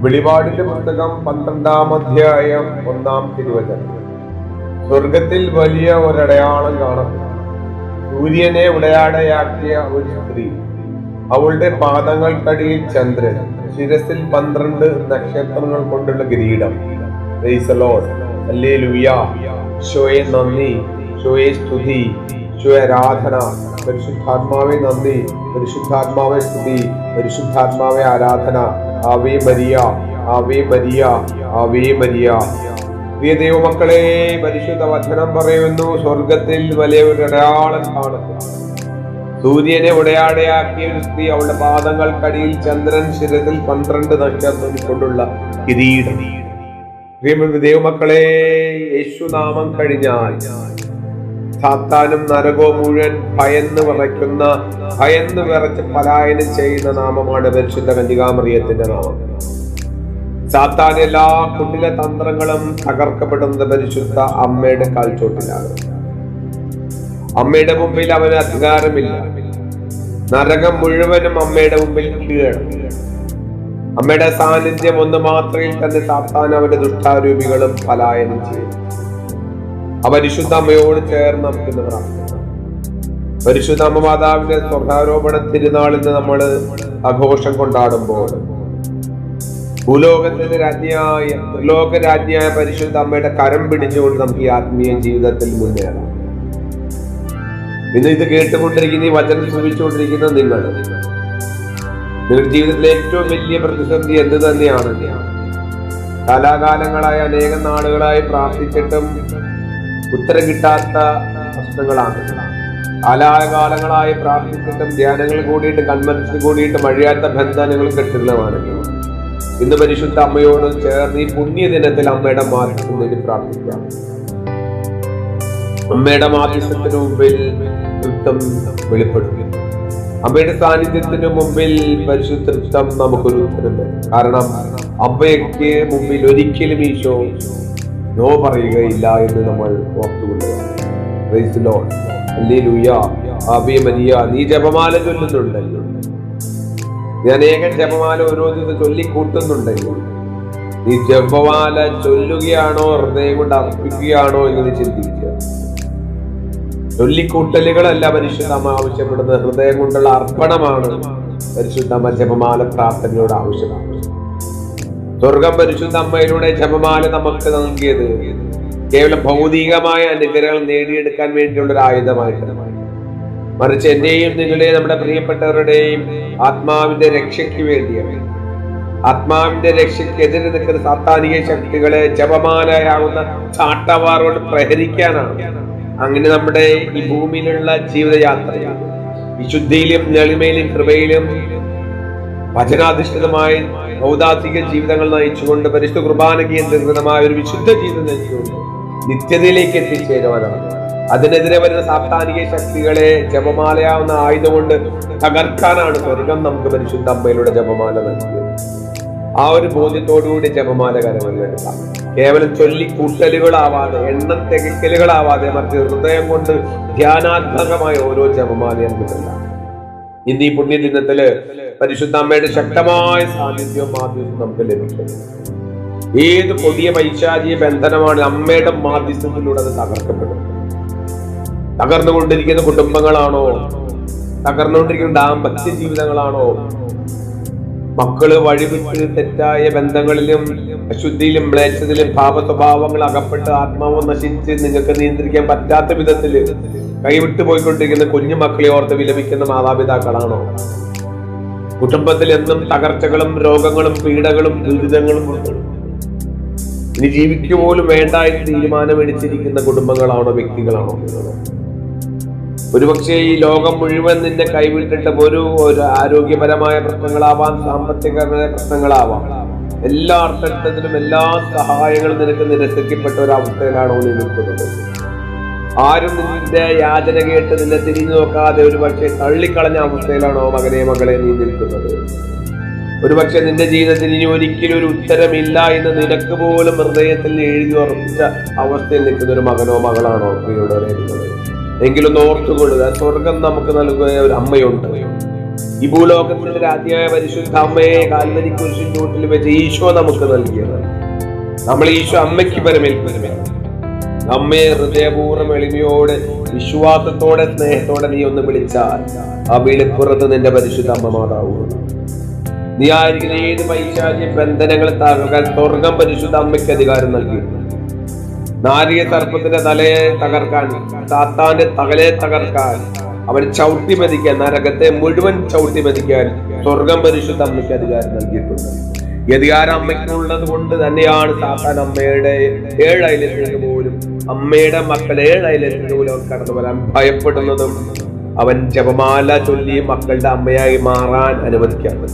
വെളിപാടിന്റെ പുസ്തകം പന്ത്രണ്ടാം അധ്യായം ഒന്നാം തിരുവചനം. സ്വർഗത്തിൽ വലിയ ഒരടയാളം കാണപ്പെട്ടു സൂര്യനെ ഉടയാടയാക്കിയ ഒരു സ്ത്രീ. അവളുടെ പാദങ്ങൾക്കടിയിൽ ചന്ദ്രൻ. ശിരസിൽ പന്ത്രണ്ട് നക്ഷത്രങ്ങൾ കൊണ്ടുള്ള കിരീടം. ഈശോയെ നന്ദി. ഷോയെ സ്തുതി. ഷോയെ പരിശുദ്ധാത്മാവെ നന്ദി. പരിശുദ്ധാത്മാവെ സ്തുതി. പരിശുദ്ധാത്മാവെ ആരാധന. Ave Maria Ave Maria Ave Maria. പ്രിയ ദൈവമക്കളെ പരിശുദ്ധ വചനം പറയുന്നു സ്വർഗത്തിൽ വലിയ ഒരു അടയാളം കാണുന്നു. സൂര്യനെ ഉടയാടയാക്കിയ ഒരു സ്ത്രീ അവളുടെ പാദങ്ങൾക്കടിയിൽ ചന്ദ്രൻ ശിരത്തിൽ പന്ത്രണ്ട് നക്ഷത്രം കൊണ്ടുള്ള കിരീടം. ദൈവമക്കളെ യേശുനാമം കഴിഞ്ഞാൽ സാത്താനും നരകവും മുഴുവൻ ഭയന്ന് വിറയ്ക്കുന്ന ഭയന്ന് വിറച്ച് പലായനം ചെയ്യുന്ന നാമമാണ് പരിശുദ്ധ കന്യകാമറിയത്തിന്റെ നാമം. സാത്താൻ എല്ലാ കുട്ടിലെ തന്ത്രങ്ങളും തകർക്കപ്പെടുന്നത് പരിശുദ്ധ അമ്മയുടെ കാൽച്ചോട്ടിലാണ്. അമ്മയുടെ മുമ്പിൽ അവന് അധികാരമില്ല. നരകം മുഴുവനും അമ്മയുടെ മുമ്പിൽ കീഴടങ്ങി. അമ്മയുടെ സാന്നിധ്യം ഒന്ന് മാത്രയിൽ തന്നെ സാത്താൻ അവന്റെ ദുഷ്ടാരൂപികളും പലായനം ചെയ്യും. പരിശുദ്ധ അമ്മയോട് ചേർന്ന് നമുക്കിന്ന് പ്രാർത്ഥിക്കാം പരിശുദ്ധ അമ്മ മാതാവിന്റെ സ്വർഗാരോപണ തിരുനാളിന് നമ്മൾ ആഘോഷം കൊണ്ടാടുമ്പോൾ ഭൂലോകത്തിന്റെ രാജ്ഞിയായ ലോക രാജ്ഞിയായ പരിശുദ്ധ അമ്മയുടെ കരം പിടിച്ചുകൊണ്ട് നമുക്ക് ഈ ആത്മീയ ജീവിതത്തിൽ മുന്നേറാം. ഇന്ന് ഇത് കേട്ടുകൊണ്ടിരിക്കുന്ന ഈ വചനം ശ്രമിച്ചുകൊണ്ടിരിക്കുന്ന നിങ്ങൾ നിങ്ങളുടെ ജീവിതത്തിലെ ഏറ്റവും വലിയ പ്രതിസന്ധി എന്ത് തന്നെയാണ് കാലാകാലങ്ങളായി അനേകം നാളുകളായി പ്രാർത്ഥിച്ചിട്ടും ഉത്തരം കിട്ടാത്ത പ്രശ്നങ്ങളാണ് കാലാകാലങ്ങളായി പ്രാർത്ഥിച്ചിട്ടും ധ്യാനങ്ങൾ കൂടിയിട്ട് കൺമനസ് കൂടിയിട്ട് മഴയാത്ത ബന്ധനങ്ങൾ കെട്ടുന്നതാണ് ഇന്ന് പരിശുദ്ധ അമ്മയോട് ചേർന്ന് ഈ പുണ്യദിനത്തിൽ അമ്മയുടെ മാറ്റത്തിന് പ്രാർത്ഥിക്കാം. അമ്മയുടെ മാധ്യസ്ഥത്തിന് മുമ്പിൽ യുദ്ധം വെളിപ്പെടും അമ്മയുടെ സാന്നിധ്യത്തിന് മുമ്പിൽ പരിശുദ്ധം നമുക്കൊരു ഉത്തരം തരും. കാരണം അമ്മയ്ക്ക് മുമ്പിൽ ഒരിക്കലും ഈശോ നോ പറയുകയില്ല എന്ന് നമ്മൾ ഓർത്തുകൊള്ളുക നീ ജപമാല ചൊല്ലുന്നുണ്ടല്ലോ നീ അനേകം ജപമാല ഓരോ ദിവസം ചൊല്ലിക്കൂട്ടുന്നുണ്ടല്ലോ നീ ജപമാല ചൊല്ലുകയാണോ ഹൃദയം കൊണ്ട് അർപ്പിക്കുകയാണോ എന്ന് നീ ചിന്തിക്കുക. ചൊല്ലിക്കൂട്ടലുകളല്ല പരിശുദ്ധമ ആവശ്യപ്പെടുന്നത് ഹൃദയം കൊണ്ടുള്ള അർപ്പണമാണ്. പരിശുദ്ധമ ജപമാല പ്രാർത്ഥനയോട് ആവശ്യമാണ്. സ്വർഗം പരിശുദ്ധ അമ്മയിലൂടെ ജപമാല നമുക്ക് നൽകിയത്. കേവലം ഭൗതികമായ അനുഗ്രഹങ്ങൾ നേടിയെടുക്കാൻ വേണ്ടിയുള്ള ഒരു ആയുധമായിട്ട് മറിച്ച് എന്റെയും നിങ്ങളുടെയും നമ്മുടെ പ്രിയപ്പെട്ടവരുടെയും ആത്മാവിന്റെ രക്ഷയ്ക്ക് വേണ്ടിയാണ്. ആത്മാവിന്റെ രക്ഷയ്ക്കെതിരെ നിൽക്കുന്ന സാത്താനിക ശക്തികളെ ജപമാലയാവുന്ന ചാട്ടവാറോട് പ്രഹരിക്കാനാണ് അങ്ങനെ നമ്മുടെ ഈ ഭൂമിയിലുള്ള ജീവിതയാത്രയിൽ വിശുദ്ധിയിലും നെളിമയിലും കൃപയിലും വചനാധിഷ്ഠിതമായി ഭൗതാത്വിക ജീവിതങ്ങൾ നയിച്ചുകൊണ്ട് പരിശുദ്ധ കുർബാന കേന്ദ്രീകൃതമായ ഒരു വിശുദ്ധ ജീവിതം നയിച്ചുകൊണ്ട് നിത്യതയിലേക്ക് എത്തിച്ചേരുവാനാണ്. അതിനെതിരെ വരുന്ന സാപ്താനിക ശക്തികളെ ജപമാലയാവുന്ന ആയുധം കൊണ്ട് തകർക്കാനാണ് സ്വർഗം നമുക്ക് പരിശുദ്ധ അമ്മയിലൂടെ ജപമാല നൽകിയത്. ആ ഒരു ബോധ്യത്തോടുകൂടി ജപമാല കരങ്ങളിലെടുക്കാം കേവലം ചൊല്ലിക്കൂട്ടലുകളാവാതെ എണ്ണം തികക്കലുകളാവാതെ മറിച്ച് ഹൃദയം കൊണ്ട് ധ്യാനാത്മകമായ ഓരോ ജപമാലയും കിട്ടില്ല ഇന്ന് ഈ പുണ്യദിനത്തിൽ പരിശുദ്ധ അമ്മയുടെ ശക്തമായ സാന്നിധ്യവും മാധ്യസ്ഥം നമുക്ക് ലഭിക്കുന്നത് ഏത് പുതിയ പൈശാചിയ ബന്ധനമാണ് അമ്മയുടെ മാധ്യസ്ഥത്തിലൂടെ അത് തകർക്കപ്പെടും തകർന്നുകൊണ്ടിരിക്കുന്ന കുടുംബങ്ങളാണോ? തകർന്നുകൊണ്ടിരിക്കുന്ന ദാമ്പത്യ ജീവിതങ്ങളാണോ? മക്കൾ വഴിവിട്ട് തെറ്റായ ബന്ധങ്ങളിലും അശുദ്ധിയിലും മ്ലേച്ഛത്തിലും പാപ സ്വഭാവങ്ങൾ അകപ്പെട്ട് ആത്മാവ് നശിച്ച് നിങ്ങൾക്ക് നിയന്ത്രിക്കാൻ പറ്റാത്ത വിധത്തിൽ കൈവിട്ടു പോയിക്കൊണ്ടിരിക്കുന്ന കുഞ്ഞു മക്കളെ ഓർത്ത് വിലപിക്കുന്ന മാതാപിതാക്കളാണോ? കുടുംബത്തിൽ എന്നും തകർച്ചകളും രോഗങ്ങളും പീഡകളും ദുരിതങ്ങളും ഇനി ജീവിക്കുക പോലും വേണ്ട എന്ന് തീരുമാനമെടുത്തിരിക്കുന്ന കുടുംബങ്ങളാണോ വ്യക്തികളാണോ? ഒരുപക്ഷെ ഈ ലോകം മുഴുവൻ നിന്നെ കൈവിട്ടിട്ട് ഒരു ഒരു ആരോഗ്യപരമായ പ്രശ്നങ്ങളാവാം സാമ്പത്തികമായ പ്രശ്നങ്ങളാവാം. എല്ലാ അർത്ഥത്തിലും എല്ലാ സഹായങ്ങളും നിനക്ക് നിരസിക്കപ്പെട്ട ഒരു അവസ്ഥയിലാണോ നീ നിൽക്കുന്നത്? ആരും നിന്റെ യാചന കേട്ട് നിന്നെ തിരിഞ്ഞു നോക്കാതെ ഒരു പക്ഷേ തള്ളിക്കളഞ്ഞ അവസ്ഥയിലാണോ മകനെ മകളെ നീ നിൽക്കുന്നത്? ഒരുപക്ഷെ നിന്റെ ജീവിതത്തിൽ ഇനി ഒരിക്കലും ഒരു ഉത്തരമില്ല എന്ന് നിനക്ക് പോലും ഹൃദയത്തിൽ എഴുതി ഉറപ്പിച്ച അവസ്ഥയിൽ നിൽക്കുന്ന ഒരു മകനോ മകളാണോ പ്രിയുടെ എങ്കിലും ഓർത്തുകൊള്ളുക സ്വർഗം നമുക്ക് നൽകുന്ന ഒരു അമ്മയുണ്ട്. ഈ ഭൂലോകത്തിന്റെ രാജ്ഞിയായ പരിശുദ്ധ അമ്മയെ കാൽവരി കുരിശിൻ ചൂട്ടിൽ വെച്ച് ഈശോ നമുക്ക് നൽകിയത്. നമ്മൾ ഈശോ അമ്മയ്ക്ക് പരമേൽപ്പിച്ചു അമ്മയെ ഹൃദയപൂർവം എളിമയോടെ വിശ്വാസത്തോടെ സ്നേഹത്തോടെ നീ ഒന്ന് വിളിച്ചാൽ ആ വിളിപ്പുറത്ത് നിന്റെ പരിശുദ്ധ അമ്മ മാതാവുള്ളൂ നീ ആയിരിക്കുന്ന ഏത് പൈശാചി ബന്ധനങ്ങൾ തകർക്കാൻ സ്വർഗം പരിശുദ്ധ അമ്മയ്ക്ക് അധികാരം നൽകിയിട്ടുണ്ട് നാരിക സർപ്പത്തിന്റെ തലയെ തകർക്കാൻ സാത്താന്റെ തകലെ തകർക്കാൻ അവൻ ചവിട്ടി മതിക്കാൻ നരകത്തെ മുഴുവൻ ചവിട്ടി മതിക്കാൻ സ്വർഗം പരിശുദ്ധ അമ്മയ്ക്ക് അധികാരം നൽകിയിട്ടുണ്ട്. അധികാരം അമ്മയ്ക്കുള്ളത് കൊണ്ട് തന്നെയാണ് സാത്താൻ അമ്മയുടെ ഏഴ് പോലും അമ്മയുടെ മക്കൾ ഏഴ് അവൻ കടന്നു വരാൻ ഭയപ്പെടുന്നതും അവൻ ജപമാല ചൊല്ലി മക്കളുടെ അമ്മയായി മാറാൻ അനുവദിക്കാൻ.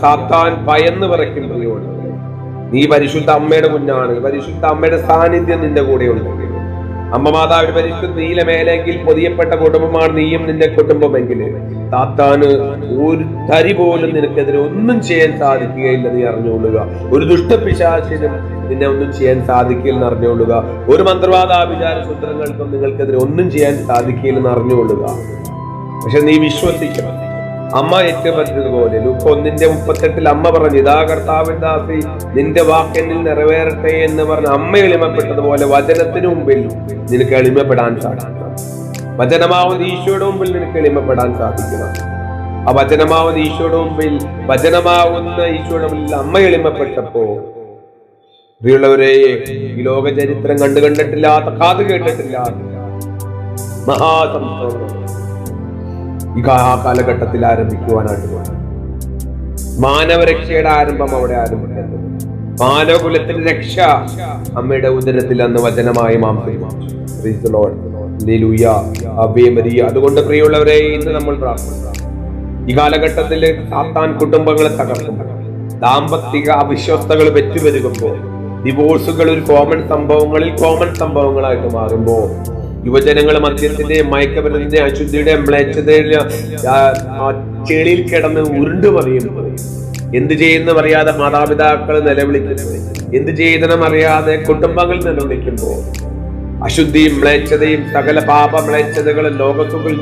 സാത്താൻ ഭയന്ന് വിറയ്ക്കുന്നവരോട്. നീ പരിശുദ്ധ അമ്മയുടെ കുഞ്ഞാണ്. പരിശുദ്ധ അമ്മയുടെ സാന്നിധ്യം നിന്റെ കൂടെയുണ്ട്. അമ്മ മാതാവിന്റെ പരിശുദ്ധ നീലമേലെങ്കിൽ പൊതിയപ്പെട്ട കുടുംബമാണ് നീയും നിന്റെ കുടുംബമെങ്കിൽ. താത്താന് ഒരു തരി പോലും നിനക്കെതിരെ ഒന്നും ചെയ്യാൻ സാധിക്കുകയില്ല നീ അറിഞ്ഞുകൊള്ളുക. ഒരു ദുഷ്ടപിശാചിനും നിന്നെ ഒന്നും ചെയ്യാൻ സാധിക്കില്ലെന്ന് അറിഞ്ഞുകൊള്ളുക. ഒരു മന്ത്രവാദ വിചാര സൂത്രങ്ങൾക്കും നിങ്ങൾക്കെതിരെ ഒന്നും ചെയ്യാൻ സാധിക്കില്ലെന്ന് അറിഞ്ഞുകൊള്ളുക. പക്ഷെ നീ വിശ്വസിക്കണം. അമ്മ ഏറ്റുപറ്റതുപോലെ ലുക്ക് ഒന്നിന്റെ മുപ്പത്തെട്ടിൽ അമ്മ പറഞ്ഞു ഇതാ കർത്താവിൻ ദാസി നിന്റെ വാക്കെന്നിൽ നിറവേറട്ടെ എന്ന് പറഞ്ഞ അമ്മ എളിമപ്പെട്ടതുപോലെ വചനത്തിന് മുമ്പിൽ നിനക്ക് എളിമപ്പെടാൻ സാധിക്കണം. വചനമാവുന്ന ഈശോയുടെ മുമ്പിൽ നിനക്ക് എളിമപ്പെടാൻ സാധിക്കണം. ആ വചനമാവുന്ന ഈശോയുടെ മുമ്പിൽ വചനമാവുന്ന ഈശോയുടെ മുമ്പിൽ അമ്മ എളിമപ്പെട്ടപ്പോ പ്രിയുള്ളവരെ ഈ ലോക ചരിത്രം കണ്ടു കണ്ടിട്ടില്ലാത്ത കാത് കേട്ടിട്ടില്ലാത്ത മഹാസംഭവം. ഈ ആ കാലഘട്ടത്തിൽ ആരംഭിക്കുവാനായിട്ട് പോകുന്നത് മാനവരക്ഷയുടെ ആരംഭം അവിടെ ആരംഭിക്കുന്നത് മാനവകുലത്തിന്റെ രക്ഷ അമ്മയുടെ ഉദരത്തിൽ അന്ന് വചനമായി മാംസം Praise the Lord. Hallelujah. Ave Maria. അതുകൊണ്ട് പ്രിയമുള്ളവരെ ഇന്ന് നമ്മൾ ഈ കാലഘട്ടത്തിൽ സാത്താൻ കുടുംബങ്ങളെ തകർക്കുമ്പോൾ ദാമ്പത്തിക അവിശ്വസ്തകൾ വെച്ചു വരുമ്പോൾ ഡിവോഴ്സുകൾ ഒരു കോമൺ സംഭവങ്ങളിൽ കോമൺ സംഭവങ്ങളായിട്ട് മാറുമ്പോൾ യുവജനങ്ങൾ മദ്യത്തിന്റെ മയക്കമരുന്നിന്റെ അശുദ്ധിയുടെ മ്ലേച്ഛതയുടെ ചെളിയിൽ കിടന്ന് ഉരുണ്ടു പറയുന്നു എന്ത് ചെയ്യുന്ന അറിയാതെ മാതാപിതാക്കൾ നിലവിളിക്കുന്നു. എന്ത് ചെയ്യുന്ന അറിയാതെ കുടുംബങ്ങൾ നിലവിളിക്കുമ്പോൾ അശുദ്ധിയും മ്ലേച്ഛതയും സകല പാപ മ്ലേച്ഛതകളും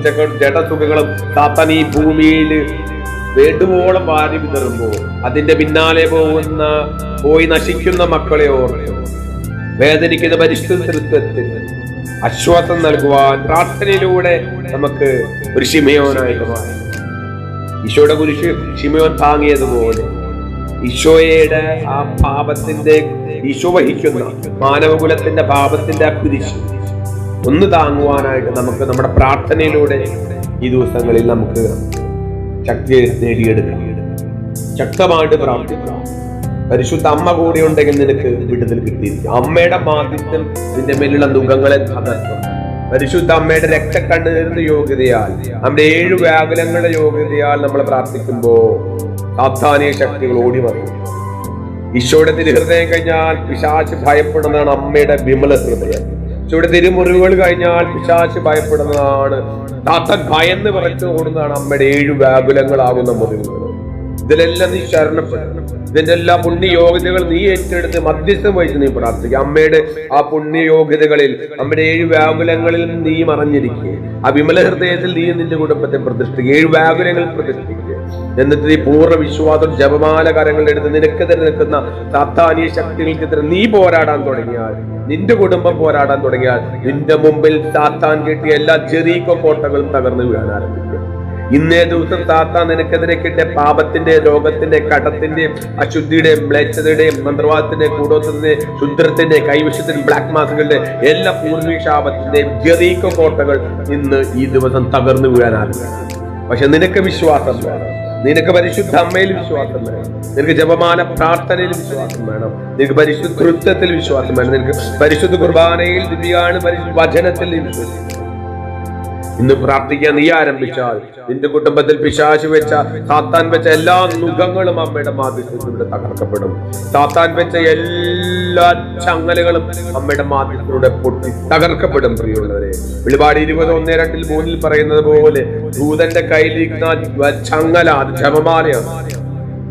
ജഗ- ജഡസുഖങ്ങളും താത്തൻ ഈ ഭൂമിയിൽ വേണ്ടുവോളം വാരി വിതറുമ്പോൾ അതിന്റെ പിന്നാലെ പോകുന്ന പോയി നശിക്കുന്ന മക്കളെ ഓർമ്മയോ വേദനിക്കുന്ന പരിശുദ്ധത്തിൽ ആശ്വാസം നൽകുവാൻ പ്രാർത്ഥനയിലൂടെ നമുക്ക് ഒരു ശിമയോനായിട്ട് മാറി. ഈശോയുടെ കുരിശ് ശിമയോൻ താങ്ങിയതുപോലെ ഈശോയുടെ ആ പാപത്തിന്റെ ഈശോ വഹിക്കുന്ന മാനവകുലത്തിന്റെ പാപത്തിന്റെ ആ കുരിശ് ഒന്ന് താങ്ങുവാനായിട്ട് നമുക്ക് നമ്മുടെ പ്രാർത്ഥനയിലൂടെ ഈ ദിവസങ്ങളിൽ നമുക്ക് ശക്തി നേടിയെടുക്കാം. ശക്തമായിട്ട് പ്രാർത്ഥിക്കാം. പരിശുദ്ധ അമ്മ കൂടെ ഉണ്ടെങ്കിൽ നിനക്ക് വിടുതൽ കിട്ടിയിരിക്കും. അമ്മയുടെ മാധ്യസ്ഥം നിന്റെ മേലുള്ള ദുഃഖങ്ങളെ തകർക്കും. പരിശുദ്ധ അമ്മയുടെ രക്തക്കണ്ണീരിന്റെ യോഗ്യതയാൽ നമ്മുടെ ഏഴ് വ്യാകുലങ്ങളുടെ യോഗ്യതയാൽ നമ്മൾ പ്രാർത്ഥിക്കുമ്പോ സാധാനീയ ശക്തികൾ ഓടി വന്നു ഈശോയുടെ തിരുഹൃദയം കഴിഞ്ഞാൽ പിശാച്ച് ഭയപ്പെടുന്നതാണ് അമ്മയുടെ വിമല ഹൃദയം. ഈശോയുടെ തിരുമുറിവുകൾ കഴിഞ്ഞാൽ പിശാച്ച് ഭയപ്പെടുന്നതാണ്. ഭയന്ന് പറച്ചു ഓടുന്നതാണ് അമ്മയുടെ ഏഴ് വ്യാകുലങ്ങളാകുന്ന മുറിവുകൾ. ഇതിലെല്ലാം നീ ശരണപ്പെടും. ഇതിന്റെ എല്ലാ പുണ്യ യോഗ്യതകൾ നീ ഏറ്റെടുത്ത് മധ്യസ്ഥം വഹിച്ച് നീ പ്രാർത്ഥിക്കുക അമ്മയുടെ ആ പുണ്യ യോഗ്യതകളിൽ അമ്മയുടെ ഏഴ് വ്യാകുലങ്ങളിൽ നീ മറഞ്ഞിരിക്കുക. ആ വിമല ഹൃദയത്തിൽ നീ നിന്റെ കുടുംബത്തെ പ്രതിഷ്ഠിക്കുക. ഏഴ് വ്യാകുലങ്ങൾ പ്രതിഷ്ഠിക്കുക. എന്നിട്ട് നീ പൂർണ വിശ്വാസം ജപമാല കരങ്ങളിൽ എടുത്ത് നിനക്കെതിരെ നിൽക്കുന്ന സാത്താനീയ ശക്തികൾക്കെതിരെ നീ പോരാടാൻ തുടങ്ങിയാൽ നിന്റെ കുടുംബം പോരാടാൻ തുടങ്ങിയാൽ നിന്റെ മുമ്പിൽ സാത്താൻ കിട്ടിയ എല്ലാ ചെറിയ കോട്ടകളും തകർന്നു വീഴാൻ ആരംഭിക്കും. ഇന്നേ ദിവസം താത്ത നിനക്കെതിരെ കിട്ടിയ പാപത്തിന്റെ രോഗത്തിന്റെ കടത്തിന്റെയും അശുദ്ധിയുടെയും മ്ലേച്ഛതയുടെയും മന്ത്രവാദത്തിന്റെ കൂടോത്തത്തിന്റെ ശുദ്രത്തിന്റെ കൈവശത്തിന്റെ ബ്ലാക്ക് മാസുകളുടെ എല്ലാ പൂർവീക്ഷാപത്തിന്റെയും ഗതീക്ക കോട്ടകൾ ഇന്ന് ഈ ദിവസം തകർന്നു വീഴാനാകും പക്ഷെ നിനക്ക് വിശ്വാസം വേണം. നിനക്ക് പരിശുദ്ധ അമ്മയിൽ വിശ്വാസം വേണം. നിനക്ക് ജപമാല പ്രാർത്ഥനയിൽ വിശ്വാസം വേണം. നിനക്ക് പരിശുദ്ധ കൃത്യത്തിൽ വിശ്വാസം വേണം. നിനക്ക് പരിശുദ്ധ കുർബാനയിൽ ദിവ്യാണ് പരിശുദ്ധ വചനത്തിൽ വിശ്വസിക്കണം ഇന്ന് പ്രാർത്ഥിക്കാൻ നീ ആരംഭിച്ചാൽ നിന്റെ കുടുംബത്തിൽ പിശാശ് വെച്ച താത്താൻ വെച്ച എല്ലാ മുഖങ്ങളും അമ്മയുടെ മാധ്യസ്ഥത്തിൽ ഇവിടെ തകർക്കപ്പെടും. സാത്താൻ വെച്ച എല്ലാ ചങ്ങലകളും അമ്മയുടെ മാധ്യത്തിലൂടെ പൊട്ടി തകർക്കപ്പെടും പ്രിയമുള്ളവരെ. വെളിപാട് ഇരുപത് ഒന്ന് രണ്ടിൽ മൂന്നിൽ പറയുന്നത് പോലെ ദൂതന്റെ കയ്യിലിരിക്കുന്ന ചങ്ങല അത് ജപമാലയാണ്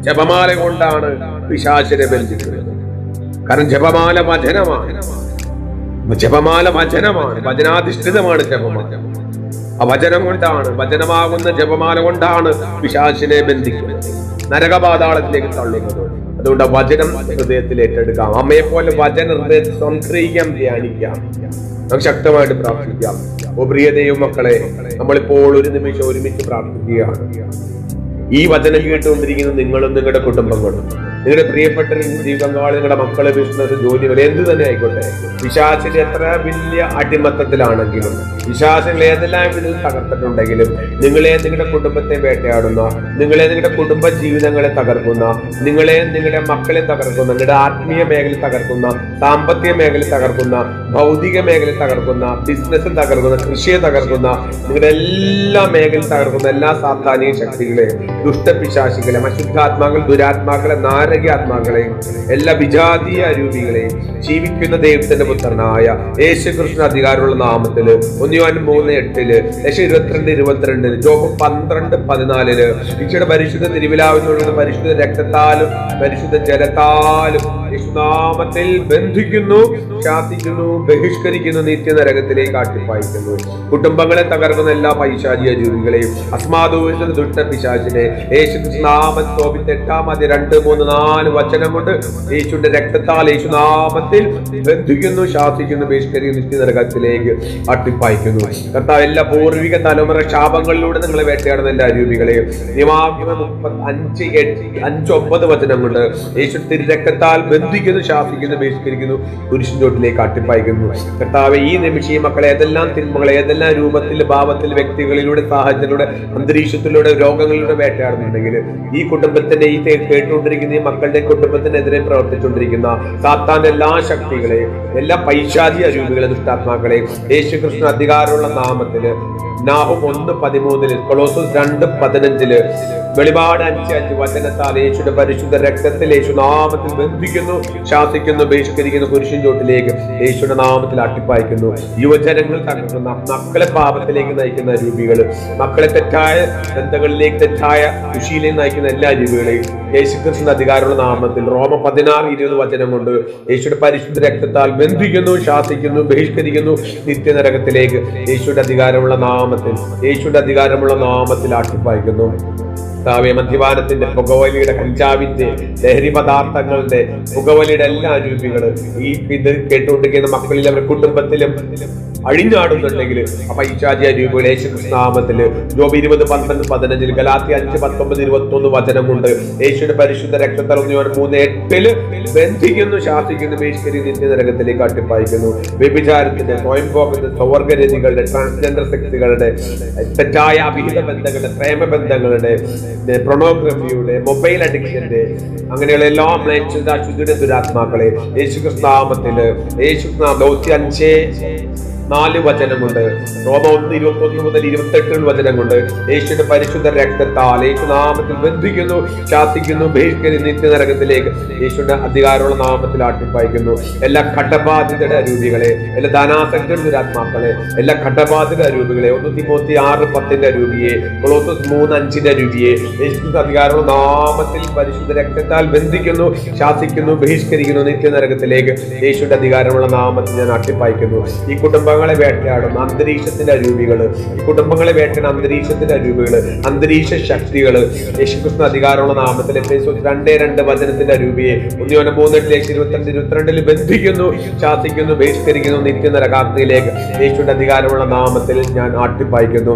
ജപമാല കൊണ്ടാണ് പിശാചിനെ ബന്ധിക്കുന്നത്. കാരണം ജപമാല വചനമാണ്. ജപമാല വചനമാണ് വചനാധിഷ്ഠിതമാണ് ജപമാല. വചനം കൊണ്ടാണ് വചനമാകുന്ന ജപമാല കൊണ്ടാണ് പിശാചിനെ ബന്ധിക്കുന്നത്. നരകപാതാളത്തിലേക്ക് തള്ളുന്നത്. അതുകൊണ്ട് വചനം ഹൃദയത്തിൽ ഏറ്റെടുക്കാം. അമ്മയെ പോലെ വചന ഹൃദയത്തിൽ സംഗ്രഹിക്കാം ധ്യാനിക്കാം. നമുക്ക് ശക്തമായിട്ട് പ്രാർത്ഥിക്കാം. ഓ പ്രിയ ദൈവം മക്കളെ നമ്മളിപ്പോൾ ഒരു നിമിഷം ഒരുമിച്ച് പ്രാർത്ഥിക്കുകയാണ്. ഈ വചനം കേട്ടുകൊണ്ടിരിക്കുന്ന നിങ്ങളും നിങ്ങളുടെ കുടുംബങ്ങളും. നിങ്ങളുടെ പ്രിയപ്പെട്ട ജീവിതകാലം നിങ്ങളുടെ മക്കളെ ബിസിനസ് വരെ എന്ത് തന്നെ ആയിക്കോട്ടെ. വിശ്വാസിന്റെ എത്ര വലിയ അടിമത്തത്തിലാണെങ്കിലും വിശ്വാസികൾ ഏതെല്ലാം വിധത്തിൽ തകർത്തിട്ടുണ്ടെങ്കിലും നിങ്ങളെ നിങ്ങളുടെ കുടുംബത്തെ വേട്ടയാടുന്ന നിങ്ങളെ നിങ്ങളുടെ കുടുംബ ജീവിതങ്ങളെ തകർക്കുന്ന നിങ്ങളെ നിങ്ങളുടെ മക്കളെ തകർക്കുന്ന നിങ്ങളുടെ ആത്മീയ മേഖല തകർക്കുന്ന സാമ്പത്തിക മേഖല തകർക്കുന്ന ഭൗതിക മേഖല തകർക്കുന്ന ബിസിനസ് തകർക്കുന്ന കൃഷിയെ തകർക്കുന്ന നിങ്ങളുടെ എല്ലാ മേഖല തകർക്കുന്ന എല്ലാ സാധാനിക ശക്തികളെ ദുഷ്ടപിശാശികളെ അശുദ്ധാത്മാക്കൾ ദുരാത്മാക്കളെ നാരകാത്മാക്കളെ എല്ലാ വിജാതീയ രൂപികളെ ജീവിക്കുന്ന ദൈവത്തിന്റെ പുത്രനായ യേശു കൃഷ്ണ അധികാരമുള്ള നാമത്തിൽ ഒന്നിയോൻ മൂന്ന് എട്ടിൽ ലക്ഷം ഇരുപത്തിരണ്ട് ഇരുപത്തിരണ്ടിൽ ജോബ് പന്ത്രണ്ട് പതിനാലിൽ ഈശോയുടെ പരിശുദ്ധ തിരുവിലാവിനുള്ള പരിശുദ്ധ രക്തത്താലും പരിശുദ്ധ ജലത്താലും യേശുനാമത്തിൽ ബന്ധിക്കുന്നു ശാസിക്കുന്നു ബഹിഷ്കരിക്കുന്നു നിത്യനരകത്തിലേക്ക് ആട്ടിപ്പായിക്കുന്നു. കുടുംബങ്ങളെ തകർക്കുന്ന എല്ലാ പൈശാചിക ജീവികളെയും അസ്മാദൂഷണ ദുഷ്ട പിശാചിനെ യേശു നാമം തോപിത്ത് എട്ടാം അതി രണ്ട് മൂന്ന് നാല് വചനം കൊണ്ട് യേശുവിന്റെ രക്തത്താൽ യേശുനാമത്തിൽ ബന്ധിക്കുന്നു ശാസിക്കുന്നു ബഹിഷ്കരിക്കുന്നു നിത്യനരകത്തിലേക്ക് ആട്ടിപ്പായിക്കുന്നു. കർത്താവ് എല്ലാ പൂർവിക തലമുറ ശാപങ്ങളിലൂടെ നിങ്ങളെ വേട്ടയാടുന്ന എല്ലാ രൂപികളെയും നിയമാഗ്യമ മുപ്പത്തി അഞ്ച് എട്ട് അഞ്ചൊമ്പത് വചനം കൊണ്ട് യേശു തിരുരക്തത്താൽ ബന്ധിക്കുന്നു ശാസിക്കുന്നു ബഹിഷ്കരിക്കുന്നു പുരുഷൻ ചോട്ടിലേക്ക് അട്ടിപ്പായിക്കുന്നു. കർത്താവ് ഈ നിമിഷം മക്കളെ ഏതെല്ലാം തിന്മകളെ ഏതെല്ലാം രൂപത്തിൽ ഭാവത്തിൽ വ്യക്തികളിലൂടെ സാഹചര്യത്തിലൂടെ അന്തരീക്ഷത്തിലൂടെ രോഗങ്ങളിലൂടെ വേട്ടയാടുന്നുണ്ടെങ്കിൽ ഈ കുടുംബത്തിന്റെ ഈ കേട്ടുകൊണ്ടിരിക്കുന്ന ഈ മക്കളുടെ കുടുംബത്തിനെതിരെ പ്രവർത്തിച്ചുകൊണ്ടിരിക്കുന്ന സാത്താന്റെ എല്ലാ ശക്തികളെയും എല്ലാ പൈശാചിക രൂപികളെ ദുഷ്ടാത്മാക്കളെയും യേശുകൃഷ്ണ അധികാരമുള്ള നാമത്തിൽ നാഹും ഒന്ന് പതിമൂന്നിൽ കൊളോസസ് രണ്ട് പതിനഞ്ചിൽ. വെളിപാട് അഞ്ച് അഞ്ച്. വചനത്താൽ യേശുടെ പരിശുദ്ധ രക്തത്തിൽ യേശു നാമത്തിൽ ബന്ധിക്കുന്നു ശാസിക്കുന്നു ബഹിഷ്കരിക്കുന്നു പുരുഷൻ ചോട്ടിലേക്ക് യേശുടെ നാമത്തിൽ അട്ടിപ്പായിക്കുന്നു. യുവജനങ്ങൾ തകർക്കുന്ന മക്കളെ പാപത്തിലേക്ക് നയിക്കുന്ന രൂപികൾ മക്കളെ തെറ്റായ ബന്ധങ്ങളിലേക്ക് തെറ്റായ കൃഷിയിലേക്ക് നയിക്കുന്ന എല്ലാ രൂപികളെയും യേശുക്രിസ്തു അധികാരമുള്ള നാമത്തിൽ റോമ പതിനാറ് ഇരുപത് വചനം കൊണ്ട് യേശുടെ പരിശുദ്ധ രക്തത്താൽ ബന്ധിക്കുന്നു ശാസിക്കുന്നു ബഹിഷ്കരിക്കുന്നു നിത്യനരകത്തിലേക്ക് യേശുടെ അധികാരമുള്ള നാമത്തിൽ യേശുവിന്റെ അധികാരമുള്ള നാമത്തിൽ ആട്ടിപ്പായിക്കുന്നു കർത്താവെ മദ്യപാനത്തിന്റെ പുകവലിയുടെ കഞ്ചാവിന്റെ ലഹരി പദാർത്ഥങ്ങളുടെ പുകവലിയുടെ എല്ലാ രൂപികൾ ഈ ഇത് കേട്ടുകൊണ്ടിരിക്കുന്ന മക്കളിൽ അവരുടെ കുടുംബത്തിലും അഴിഞ്ഞാടുന്നുണ്ടെങ്കിൽ അപ്പൊ ഈശാചിയ രൂപയുടെ യേശുനാമത്തിൽ ജോബ് ഇരുപത് പന്ത്രണ്ട് പതിനഞ്ചിൽ ഗലാത്തി അഞ്ച് പത്തൊമ്പത് ഇരുപത്തി ഒന്ന് വചനം കൊണ്ട് യേശുയുടെ പരിശുദ്ധ രക്തത്തറഞ്ഞവൻ മൂന്ന് എട്ടിൽ ബന്ധിക്കുന്നു ശാസിക്കുന്നു ബഹിഷ്കരി നിത്യനരകത്തിലേക്ക് അട്ടിപ്പായിക്കുന്നു. വ്യഭിചാരത്തിന്റെ സ്വയംഭോഗത്തിന്റെ സ്വവർഗരതികളുടെ ട്രാൻസ്ജെൻഡർ ശക്തികളുടെ തെറ്റായ അഭിഹിത ബന്ധങ്ങളുടെ പ്രേമബന്ധങ്ങളുടെ പ്രൊണോഗ്രഫിയുടെ മൊബൈൽ അഡിക്ഷന്റെ അങ്ങനെയുള്ള എല്ലാ മ്ലേച്ഛത ശുദ്ധിയുടെ ദുരാത്മാക്കളെ യേശുക്രിസ്താമത്തിൽ ദൗത്യ അഞ്ചേ നാല് വചനമുണ്ട്. റോമ ഒന്ന് ഇരുപത്തി ഒന്ന് മുതൽ ഇരുപത്തെട്ട് വചനം കൊണ്ട് യേശുവിന്റെ പരിശുദ്ധ രക്തത്താൽ യേശു നാമത്തിൽ ബന്ധിക്കുന്നു ശാസിക്കുന്നു ബഹിഷ്കരി നിത്യനരകത്തിലേക്ക് യേശുവിന്റെ അധികാരമുള്ള നാമത്തിൽ ആട്ടിപ്പായിക്കുന്നു. എല്ലാ ഘടബാധിതയുടെ അരൂപികളെ എല്ലാ ധനാസക്തിയുടെ ദുരാത്മാക്കളെ എല്ലാ ഘട്ടബാധിത അരൂപികളെ ഒന്ന് തിമൂത്തി ആറ് പത്തിന്റെ അരൂപിയെ കൊളോസസ് മൂന്ന് അഞ്ചിന്റെ അരൂപിയെ യേശുവിന്റെ അധികാരമുള്ള നാമത്തിൽ പരിശുദ്ധ രക്തത്താൽ ബന്ധിക്കുന്നു ശാസിക്കുന്നു ബഹിഷ്കരിക്കുന്നു നിത്യനരകത്തിലേക്ക് യേശുവിന്റെ അധികാരമുള്ള നാമത്തിൽ ഞാൻ ആട്ടിപ്പായിക്കുന്നു. ഈ കുടുംബങ്ങളെ വേട്ടയാടും അന്തരീക്ഷത്തിന്റെ അരൂപികൾ കുടുംബങ്ങളെ വേട്ടയാണ് അന്തരീക്ഷത്തിന്റെ അരൂപികൾ അന്തരീക്ഷ ശക്തികൾ യേശുക്രിസ്തു അധികാരമുള്ള നാമത്തിൽ രണ്ട് രണ്ടേ വചനത്തിന്റെ അരൂപിയെ ഒന്നിയോനെ ലക്ഷം ഇരുപത്തിരണ്ട് ഇരുപത്തിരണ്ടിൽ ബന്ധിക്കുന്നു ശാസിക്കുന്നു ബഹിഷ്കരിക്കുന്നു നിത്യനരകാഗ്നിയിലേക്ക് യേശുവിന്റെ അധികാരമുള്ള നാമത്തിൽ ഞാൻ ആട്ടിപ്പായിക്കുന്നു.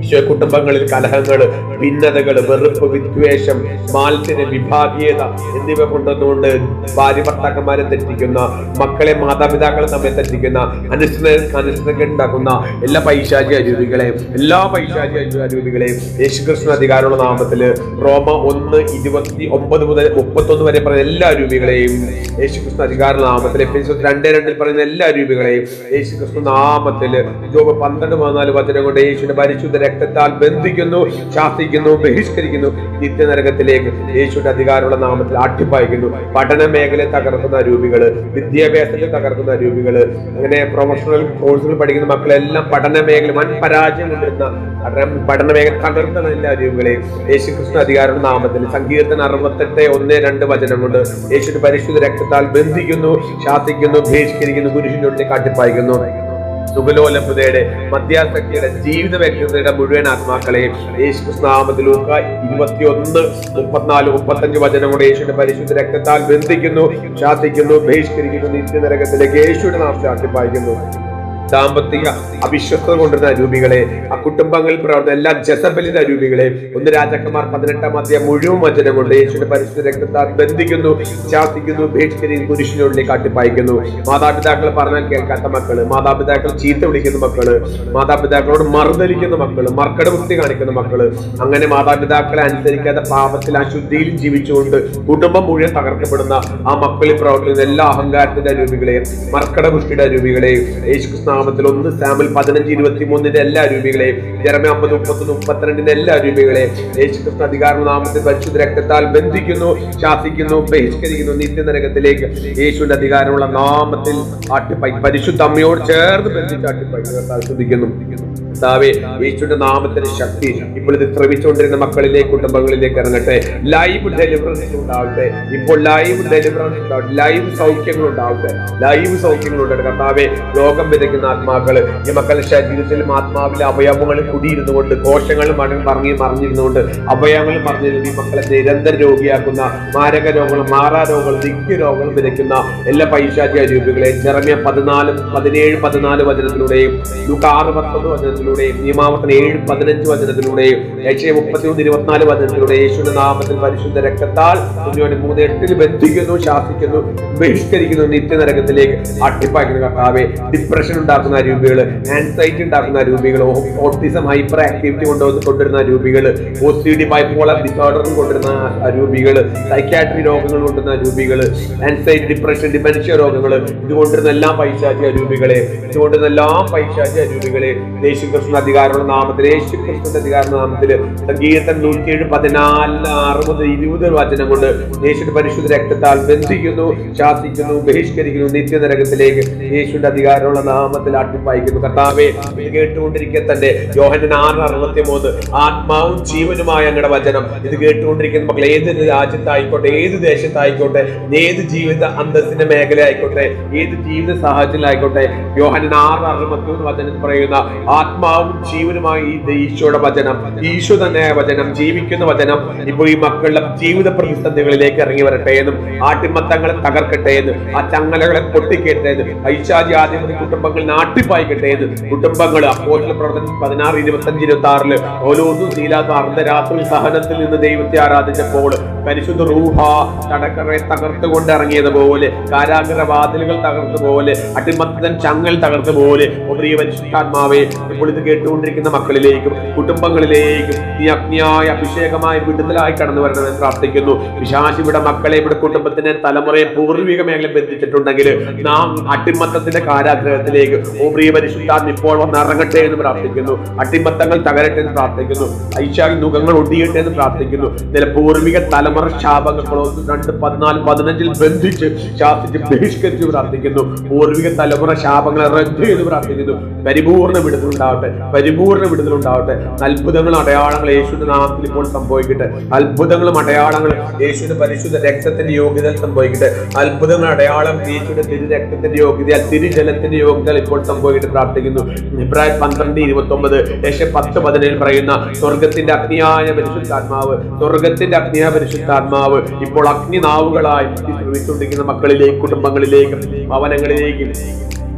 ഈശോ കുടുംബങ്ങളിൽ കലഹങ്ങൾ ഭിന്നതകൾ വെറുപ്പ് വിദ്വേഷം മാലിന്യ വിഭാഗീയത എന്നിവ കൊണ്ടുവന്നുകൊണ്ട് ഭാര്യ ഭർത്താക്കന്മാരെ തെറ്റിക്കുന്ന മക്കളെ മാതാപിതാക്കളെ തമ്മിൽ തെറ്റിക്കുന്ന അനുഷ്ഠിത ഉണ്ടാക്കുന്ന എല്ലാ പൈശാചി അരൂപികളെയും എല്ലാ പൈശാചി അരൂപികളെയും യേശുകൃഷ്ണ അധികാരമുള്ള നാമത്തിൽ റോമ ഒന്ന് ഇരുപത്തി ഒമ്പത് മുതൽ മുപ്പത്തൊന്ന് വരെ പറയുന്ന എല്ലാ രൂപികളെയും യേശുക്രിസ്തു അധികാരമുള്ള നാമത്തിൽ രണ്ടേ രണ്ടിൽ പറയുന്ന എല്ലാ രൂപികളെയും യേശുക്രിസ്തു നാമത്തിൽ ജോബ് പന്ത്രണ്ട് പതിനാല് പത്തിനെ കൊണ്ട് യേശുവിന്റെ പരിശുദ്ധ രക്തത്താൽ ബന്ധിക്കുന്നു ശാസിക്കുന്നു ബഹിഷ്കരിക്കുന്നു നിത്യനരകത്തിലേക്ക് യേശുവിന്റെ അധികാരമുള്ള നാമത്തിൽ ആട്ടിപ്പായിക്കുന്നു. പഠന മേഖലയെ തകർക്കുന്ന രൂപികൾ വിദ്യാഭ്യാസത്തിൽ തകർക്കുന്ന രൂപികൾ അങ്ങനെ പ്രൊഫഷണൽ കോഴ്സുകൾ പഠിക്കുന്ന മക്കളെല്ലാം പഠന മേഖല വൻ പരാജയം കൊണ്ടിരുന്ന പഠന- പഠന മേഖല തകർന്ന എല്ലാ രൂപികളെയും യേശു കൃഷ്ണ അധികാരമുള്ള നാമത്തിൽ. സങ്കീർത്തന അറുപത്തെട്ട് ഒന്ന് രണ്ട് വചനം കൊണ്ട് യേശുവിന്റെ പരിശുദ്ധ രക്തത്താൽ ബന്ധിക്കുന്നു ശാസിക്കുന്നു ബഹിഷ്കരിക്കുന്നു പുരുഷന്റെ ഉള്ളിൽ കാട്ടിപ്പായിക്കുന്നു സുഖലോലഭതയുടെ മധ്യാസക്തിയുടെ ജീവിത വ്യക്തതയുടെ മുഴുവൻ ആത്മാക്കളെയും യേശു നാമത്തിൽ ഇരുപത്തിയൊന്ന് മുപ്പത്തിനാല് മുപ്പത്തഞ്ച് വചനങ്ങളുടെ യേശുവിന്റെ പരിശുദ്ധ രക്തത്താൽ ബന്ധിക്കുന്നു ശാസിക്കുന്നു ബഹിഷ്കരിക്കുന്നു നിത്യനരകത്തിലേക്ക് യേശുവിന്റെ നാം ശാസിപ്പായിക്കുന്നു ദാമ്പത്തിക അവിശ്വസ്തത കൊണ്ടുവരുന്ന അരൂപികളെ ആ കുടുംബങ്ങളിൽ പ്രവർത്തന എല്ലാ ജസബലിന്റെ അരൂപികളെ ഒന്ന് രാജാക്കന്മാർ പതിനെട്ടാം അധ്യായം മുഴുവൻ വചനം കൊണ്ട് യേശുവിന്റെ പരിശുദ്ധ രക്തത്താൽ ബന്ധിക്കുന്നു ശാസിക്കുന്നു ഭേഷ്കരി പുരുഷനുള്ളിലേക്ക് കാട്ടിപ്പായിക്കുന്നു. മാതാപിതാക്കൾ പറഞ്ഞാൽ കേൾക്കാത്ത മക്കൾ മാതാപിതാക്കൾ ചീത്ത വിളിക്കുന്ന മക്കൾ മാതാപിതാക്കളോട് മറുതലിക്കുന്ന മക്കൾ മർക്കടമുക്തി കാണിക്കുന്ന മക്കൾ. അങ്ങനെ മാതാപിതാക്കളെ അനുസരിക്കാതെ പാപത്തിൽ അശുദ്ധിയിൽ ജീവിച്ചുകൊണ്ട് കുടുംബം മുഴുവൻ തകർക്കപ്പെടുന്ന ആ മക്കളിൽ പ്രവർത്തിക്കുന്ന എല്ലാ അഹങ്കാരത്തിന്റെ രൂപികളെയും മർക്കടപുഷ്ടിയുടെ രൂപികളെയും യേശു നാമത്തിൽ ഒന്ന് സാമ്പിൾ പതിനഞ്ച് ഇരുപത്തി മൂന്നിന്റെ എല്ലാ രൂപികളെയും ജനമ അമ്പത് മുപ്പത്തൊന്ന് മുപ്പത്തിരണ്ടിന്റെ എല്ലാ രൂപികളെയും യേശുക്രിസ്തു അധികാര നാമത്തിൽ പരിശുദ്ധ രക്തത്താൽ ബന്ധിക്കുന്നു ശാസിക്കുന്നു ബഹിഷ്കരിക്കുന്നു നിത്യനരകത്തിലേക്ക് യേശുവിന്റെ അധികാരമുള്ള നാമത്തിൽ പരിശുദ്ധ അമ്മയോട് ചേർന്ന് ബന്ധിച്ച് യേശുവിന്റെ നാമത്തിന് ശക്തി ഇപ്പോൾ ഇത് ശ്രമിച്ചുകൊണ്ടിരുന്ന മക്കളിലേക്ക് കുടുംബങ്ങളിലേക്ക് ഇറങ്ങട്ടെ. ലൈവ് ഡെലിവറൻസ് ഉണ്ടാവട്ടെ. ഇപ്പോൾ ലൈവ് ഡെലിവറൻസ് ഉണ്ടാവട്ടെ. ലൈവ് സൗഖ്യങ്ങൾ ഉണ്ടാവട്ടെ. ലൈവ് സൗഖ്യങ്ങൾ ഉണ്ടാവട്ടെ. കർത്താവെ രോഗം വിതയ്ക്കുന്ന ആത്മാക്കൾ. ഈ മക്കളുടെ ശരീരത്തിൽ ആത്മാവിലെ അവയവങ്ങൾ കുടിയിരുന്നു കൊണ്ട് കോശങ്ങൾ മടങ്ങി മറിഞ്ഞിരുന്നു മറിഞ്ഞിരുന്നുകൊണ്ട് അവയവങ്ങൾ മറിഞ്ഞിരുന്നു ഈ മക്കളെ നിരന്തര രോഗിയാക്കുന്ന മാരക രോഗങ്ങൾ മാറാ രോഗങ്ങൾ നിത്യ രോഗങ്ങൾ വിതയ്ക്കുന്ന എല്ലാ പൈശാചിക രൂപികളെ ചെറമിയ പതിനാല് പതിനേഴ് പതിനാല് വചനത്തിലൂടെയും ലൂക്ക് ആറ് പത്തൊമ്പത് വചനത്തിലൂടെയും നിയമാവർത്തന ഏഴ് പതിനഞ്ച് വചനത്തിലൂടെയും ഏഷ്യ മുപ്പത്തിമൂന്ന് ഇരുപത്തിനാല് വചനത്തിലൂടെ യേശുവിന്റെ നാമത്തിൽ പരിശുദ്ധ രക്തത്താൽ മൂന്ന് എട്ടിൽ ബന്ധിക്കുന്നു ശാസിക്കുന്നു ബഹിഷ്കരിക്കുന്നു നിത്യനരകത്തിലേക്ക് അട്ടിപ്പാക്കുന്ന കർത്താവെ ഡിപ്രഷൻ ഉണ്ടാക്കുന്ന രൂപികൾ ആൻസൈറ്റി ഉണ്ടാക്കുന്ന രൂപികൾ ഓട്ടിസം ഹൈപ്പർ ആക്ടിവിറ്റി കൊണ്ടുവന്ന് കൊണ്ടുവരുന്ന രൂപികൾ ഒ സി ഡി ബൈപ്പോളർ ഡിസോർഡറും കൊണ്ടുവരുന്ന രൂപികൾ സൈക്കാട്രി രോഗങ്ങൾ കൊണ്ടുവരുന്ന രൂപികൾ ആൻസൈറ്റി ഡിപ്രഷൻ ഡിമെൻഷ്യ രോഗങ്ങൾ ഇതുകൊണ്ടിരുന്ന എല്ലാ പൈശാചിക രൂപികളെ ഇതുകൊണ്ടിരുന്ന എല്ലാ പൈശാചിക രൂപികളെ യേശുകൃഷ്ണ അധികാരമുള്ള നാമത്തിൽ യേശുകൃഷ്ണന്റെ അധികാരമുള്ള നാമത്തിൽ സങ്കീർത്തൻ നൂറ്റിയേഴ് പതിനാല് അറുപത് ഇരുപത് വചനം കൊണ്ട് യേശുവിന്റെ പരിശുദ്ധ രക്തത്താൽ ബന്ധിക്കുന്നു ശാസിക്കുന്നു ബഹിഷ്കരിക്കുന്നു നിത്യനരകത്തിലേക്ക് യേശുവിന്റെ അധികാരമുള്ള നാമത്തിൽ ആട്ടിപ്പായിക്കുന്നു. കർത്താവെ കേട്ടുകൊണ്ടിരിക്കെ തന്നെ യോഹനൻ ആറ് അറുപത്തി മൂന്ന് ആത്മാവും ജീവനുമായ ഞങ്ങളുടെ വചനം. ഇത് കേട്ടുകൊണ്ടിരിക്കുന്ന മക്കൾ ഏത് രാജ്യത്തായിക്കോട്ടെ ഏത് ദേശത്തായിക്കോട്ടെ ഏത് ജീവിത അന്തസ്സിന്റെ മേഖല ആയിക്കോട്ടെ ഏത് ജീവിത സാഹചര്യത്തിലായിക്കോട്ടെ യോഹനൻ ആറ് അറുപത്തി മൂന്ന് വചനം പറയുന്ന ആത്മാവും ജീവനുമായ ഈ ഈശോയുടെ വചനം ഈശോ തന്നെ വചനം ജീവിക്കുന്ന വചനം ഇപ്പോൾ ഈ മക്കളുടെ ജീവിത പ്രതിസന്ധികളിലേക്ക് ഇറങ്ങി വരട്ടെ എന്നും ആട്ടിമത്തങ്ങളെ തകർക്കട്ടെ എന്നും ആ ചങ്ങലകളെ പൊട്ടിക്കട്ടെ എന്നും ഐശാജി ആദ്യം കുടുംബങ്ങൾ നാട്ടിപ്പായിക്കട്ടെ. എന്ന് കുടുംബങ്ങൾ അപ്പോഴത്തെ പ്രവർത്തനം പതിനാറ് ഇരുപത്തഞ്ച് ഇരുപത്തി ആറിൽ ഓരോന്നും ശീലാത്ത അർദ്ധരാത്രി സഹനത്തിൽ നിന്ന് ദൈവത്തെ ആരാധിച്ചപ്പോൾ പരിശുദ്ധ റൂഹ തടക്കറയെ തകർത്തു കൊണ്ടിറങ്ങിയത് ഇറങ്ങിയതുപോലെ കാരാഗ്ര വാതിലുകൾ തകർത്തു പോലെ അടിമത്തൻ ചങ്ങൽ തകർത്തു പോലെ ഓ പരിശുദ്ധാത്മാവെ ഇപ്പോൾ ഇത് കേട്ടുകൊണ്ടിരിക്കുന്ന മക്കളിലേക്കും കുടുംബങ്ങളിലേക്കും ഈ അഗ്നിയായ അഭിഷേകമായ വിടുതലായി കടന്നു വരണമെന്ന് പ്രാർത്ഥിക്കുന്നു. വിശാശി ഇവിടെ മക്കളെ ഇവിടെ കുടുംബത്തിനെ തലമുറയെ പൂർവിക മേഖല ബന്ധിച്ചിട്ടുണ്ടെങ്കിൽ നാം അട്ടിമത്തത്തിന്റെ കാരാഗ്രഹത്തിലേക്ക് ഓ പ്രിയ പരിശുദ്ധാത്മ ഇപ്പോൾ വന്ന് ഇറങ്ങട്ടെ എന്ന് പ്രാർത്ഥിക്കുന്നു. അട്ടിമത്തങ്ങൾ തകരട്ടെ എന്ന് പ്രാർത്ഥിക്കുന്നു. ഐശാഖ് മുഖങ്ങൾ ഒടിയട്ടെ എന്ന് പ്രാർത്ഥിക്കുന്നു. ഇതിലെ പൂർവിക തലമുറ ശാപങ്ങൾ ഒന്ന് രണ്ട് പതിനാല് പതിനഞ്ചിൽ ബന്ധിച്ച് ശാസിച്ച് ബഹിഷ്കരിച്ച് പ്രാർത്ഥിക്കുന്നു പൂർവിക തലമുറ ശാപങ്ങളെ റദ്ദ് ചെയ്ത് പ്രാർത്ഥിക്കുന്നു പരിപൂർണ വിടുതലുണ്ടാവട്ടെ പരിപൂർണ വിടുതലുണ്ടാവട്ടെ അത്ഭുതങ്ങളും അടയാളങ്ങൾ യേശുവിന്റെ നാമത്തിൽ ഇപ്പോൾ സംഭവിക്കട്ടെ. അത്ഭുതങ്ങളും അടയാളങ്ങളും യേശുവിന്റെ പരിശുദ്ധ രക്തത്തിന്റെ യോഗ്യത സംഭവിക്കട്ടെ. അത്ഭുതങ്ങൾ അടയാളം യേശുവിന്റെ തിരു രക്തത്തിന്റെ യോഗ്യത തിരുജലത്തിന്റെ യോഗ്യത ഇപ്പോൾ സംഭവിക്കട്ടെ പ്രാർത്ഥിക്കുന്നു. ഇബ്രാഹിം പന്ത്രണ്ട് ഇരുപത്തി ഒമ്പത് യേശ പത്ത് പതിനേഴ് പറയുന്ന സ്വർഗത്തിന്റെ അഗ്നിയായ പരിശുദ്ധാത്മാവ് സ്വർഗത്തിന്റെ അഗ്നിയായ പരിശുദ്ധാത്മാവ് ഇപ്പോൾ അഗ്നിനാവുകളായി ശ്രമിച്ചുകൊണ്ടിരിക്കുന്ന മക്കളിലേക്ക് കുടുംബങ്ങളിലേക്കും ഭവനങ്ങളിലേക്കും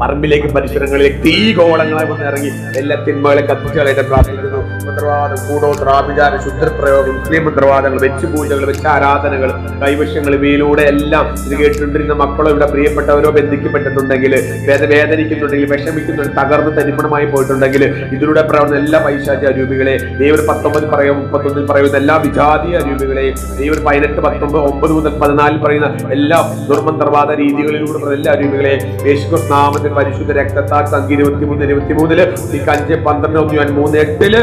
പറമ്പിലേക്ക് പരിസരങ്ങളിലേക്ക് തീ ഗോളങ്ങളായി വന്നിറങ്ങി എല്ലാ തിന്മകളെ കത്തിച്ചാലായിട്ട് പ്രാർത്ഥിക്കുന്നു. മന്ത്രവാദം കൂടോ ത്രാപിചാര ശുദ്ധപ്രയോഗം മുസ്ലിം മന്ത്രവാദങ്ങൾ വെച്ച് പൂജകൾ വെച്ച് ആരാധനകൾ കൈവശങ്ങൾ ഇവയിലൂടെ എല്ലാം ഇത് കേട്ടുകൊണ്ടിരുന്ന മക്കളോ ഇവിടെ പ്രിയപ്പെട്ടവരോ ബന്ധിക്കപ്പെട്ടിട്ടുണ്ടെങ്കിൽ വേദ വേദനിക്കുന്നുണ്ടെങ്കിൽ വിഷമിക്കുന്നുണ്ട് തകർന്ന് തരിപ്പണമായി പോയിട്ടുണ്ടെങ്കിൽ ഇതിലൂടെ പറയുന്ന എല്ലാ പൈശാചി അരൂപികളെ ദൈവം പത്തൊമ്പത് പറയും മുപ്പത്തൊന്നിൽ പറയുന്ന എല്ലാ വിജാതീയ അരൂപികളെയും ദൈവം പതിനെട്ട് പത്തൊമ്പത് ഒമ്പത് മുതൽ പതിനാലിൽ പറയുന്ന എല്ലാ ദുർമന്ത്രവാദ രീതികളിലൂടെ എല്ലാ അരൂപികളെ യേശുക്രിസ്തു നാമത്തിൽ പരിശുദ്ധ രക്തത്താൽ സംഖ്യ ഇരുപത്തി മൂന്ന് ഇരുപത്തി മൂന്നിൽ അഞ്ച് പന്ത്രണ്ട് മൂന്ന് എട്ടിൽ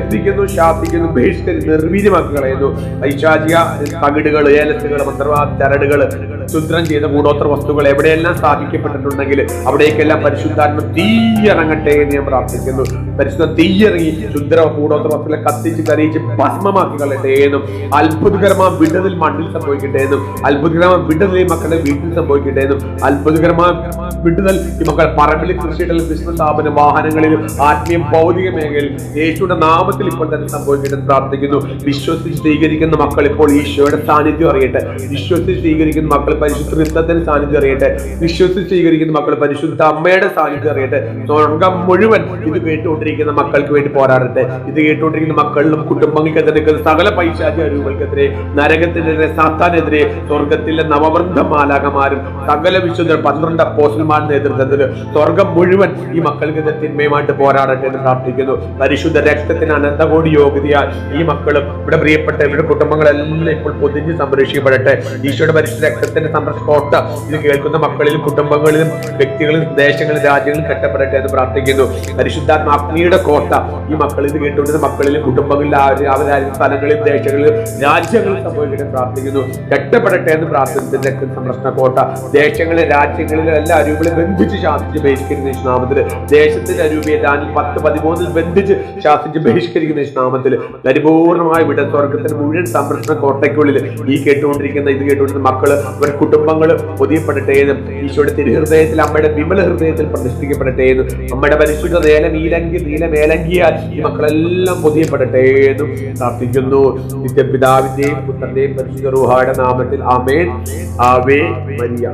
ബന്ധിക്കുന്നു ശാസിക്കുന്നു ബഹിഷ്കരി നിർവീര്യമാക്കി കളയുന്നു. പൈശാചിക തകിടുകൾ ഏലത്തുകൾ മന്ത്രവാദ ചരടുകൾ ശുദ്രം ചെയ്ത കൂടോത്ര വസ്തുക്കൾ എവിടെയെല്ലാം സ്ഥാപിക്കപ്പെട്ടിട്ടുണ്ടെങ്കിൽ അവിടേക്കെല്ലാം പരിശുദ്ധാത്മ തീയിറങ്ങട്ടെ എന്ന് ഞാൻ പ്രാർത്ഥിക്കുന്നു. പരിശുദ്ധ തീയിറങ്ങി ശുദ്ര കൂടോത്ര വസ്തുക്കളെ കത്തിച്ച് കരയിച്ച് ഭസ്മമാക്കി കളയട്ടെ എന്നും അത്ഭുതകരമായ വിടതിൽ മണ്ണിൽ സംഭവിക്കട്ടെ എന്നും അത്ഭുതകരമായ വിടതിൽ മക്കളുടെ വീട്ടിൽ സംഭവിക്കട്ടെ എന്നും അത്ഭുതകരമായ വിടുതൽ ഈ മക്കൾ പറമ്പിൽ കൃഷിയിടലും ബിസിനസ് സ്ഥാപന വാഹനങ്ങളിലും ആത്മീയ ഭൗതിക മേഖലയിൽ യേശുവിന്റെ നാമത്തിൽ ഇപ്പോൾ തന്നെ സംഭവിക്കട്ടെ പ്രാർത്ഥിക്കുന്നു. വിശ്വസിച്ച് സ്വീകരിക്കുന്ന മക്കൾ ഇപ്പോൾ ഈശോയുടെ സാന്നിധ്യം അറിയട്ടെ. വിശ്വസിച്ച് സ്വീകരിക്കുന്ന മക്കൾ പരിശുദ്ധ വൃത്തത്തിന്റെ സാന്നിധ്യം അറിയട്ടെ. വിശ്വസിച്ച് സ്വീകരിക്കുന്ന മക്കൾ പരിശുദ്ധ അമ്മയുടെ സാന്നിധ്യം അറിയട്ടെ. സ്വർഗം മുഴുവൻ ഇത് കേട്ടുകൊണ്ടിരിക്കുന്ന മക്കൾക്ക് വേണ്ടി പോരാടട്ടെ. ഇത് കേട്ടുകൊണ്ടിരിക്കുന്ന മക്കളിലും കുടുംബങ്ങൾക്കെതിരെ സകല പൈശാചിക രൂപങ്ങൾക്കെതിരെ നരകത്തിനെതിരെ സാത്താനെതിരെ സ്വർഗത്തിലെ നവവൃദ്ധ മാലാകമാരും സകല വിശുദ്ധ പന്ത്രണ്ട് പോസ്റ്റന്മാരുടെ നേതൃത്വത്തിൽ സ്വർഗം മുഴുവൻ ഈ മക്കൾക്ക് തിന്മയുമായിട്ട് പോരാടട്ടെ എന്ന് പ്രാർത്ഥിക്കുന്നു. പരിശുദ്ധ രക്തത്തിന് അനന്തകോടി യോഗ്യതയാൽ ഈ മക്കളും ഇവിടെ പ്രിയപ്പെട്ട ഇവിടെ കുടുംബങ്ങളെല്ലാം ഇപ്പോൾ പൊതിഞ്ഞ് സംരക്ഷിക്കപ്പെടട്ടെ. ഈശോയുടെ പരിശുദ്ധ രക്തത്തിന്റെ സംരക്ഷണോട്ട ഇത് കേൾക്കുന്ന മക്കളിലും കുടുംബങ്ങളിലും വ്യക്തികളിലും ദേശങ്ങളിലും രാജ്യങ്ങളിലും കെട്ടപ്പെടട്ടെ എന്ന് പ്രാർത്ഥിക്കുന്നു. പരിശുദ്ധാത്മ അഗ്നിയുടെ കോട്ട. ഈ മക്കളിൽ ഇത് കേട്ടുകൊണ്ടിരുന്ന മക്കളിലും കുടുംബങ്ങളിലും അവരാരും സ്ഥലങ്ങളിലും ദേശങ്ങളിലും രാജ്യങ്ങളിലും സംഭവിക്കട്ടെ പ്രാർത്ഥിക്കുന്നു. കെട്ടപ്പെടട്ടെ എന്ന് പ്രാർത്ഥിക്കുന്ന സംരക്ഷണ കോട്ട. ദേശങ്ങളിലെ രാജ്യങ്ങളിലും എല്ലാ അരൂപിലും ബന്ധിച്ച് ശാസിച്ച് ബഹിഷ്കരിക്കുന്ന നാമത്തിൽ. ദേശത്തിന്റെ അരൂപിയെ ദാനിൽ പത്ത് പതിമൂന്നിൽ ബന്ധിച്ച് ശാസിച്ച് ബഹിഷ്കരിക്കുന്ന നാമത്തിൽ. പരിപൂർണമായ വിട മുഴുവൻ സംരക്ഷണ കോട്ടയ്ക്കുള്ളിൽ ഈ കേട്ടുകൊണ്ടിരിക്കുന്ന ഇത് കേട്ടുകൊണ്ടിരുന്ന മക്കൾ അവരുടെ കുടുംബങ്ങൾ പൊതിയപ്പെടട്ടെ എന്നും ഈശോയുടെ തിരുഹൃദയത്തിൽ അമ്മയുടെ വിമല ഹൃദയത്തിൽ പ്രതിഷ്ഠിക്കപ്പെടട്ടെ എന്നും അമ്മയുടെ പരിശുദ്ധ നേലം ഈലങ്കി നീലമേലങ്കിയാൽ ഈ മക്കളെല്ലാം പൊതിയപ്പെടട്ടെ എന്നും പ്രാർത്ഥിക്കുന്നു നിത്യപിതാവിന്റെയും പുത്രന്റെയും പരിശുദ്ധ റൂഹായുടെ നാമത്തിൽ ആമേൻ ആവേ മരിയ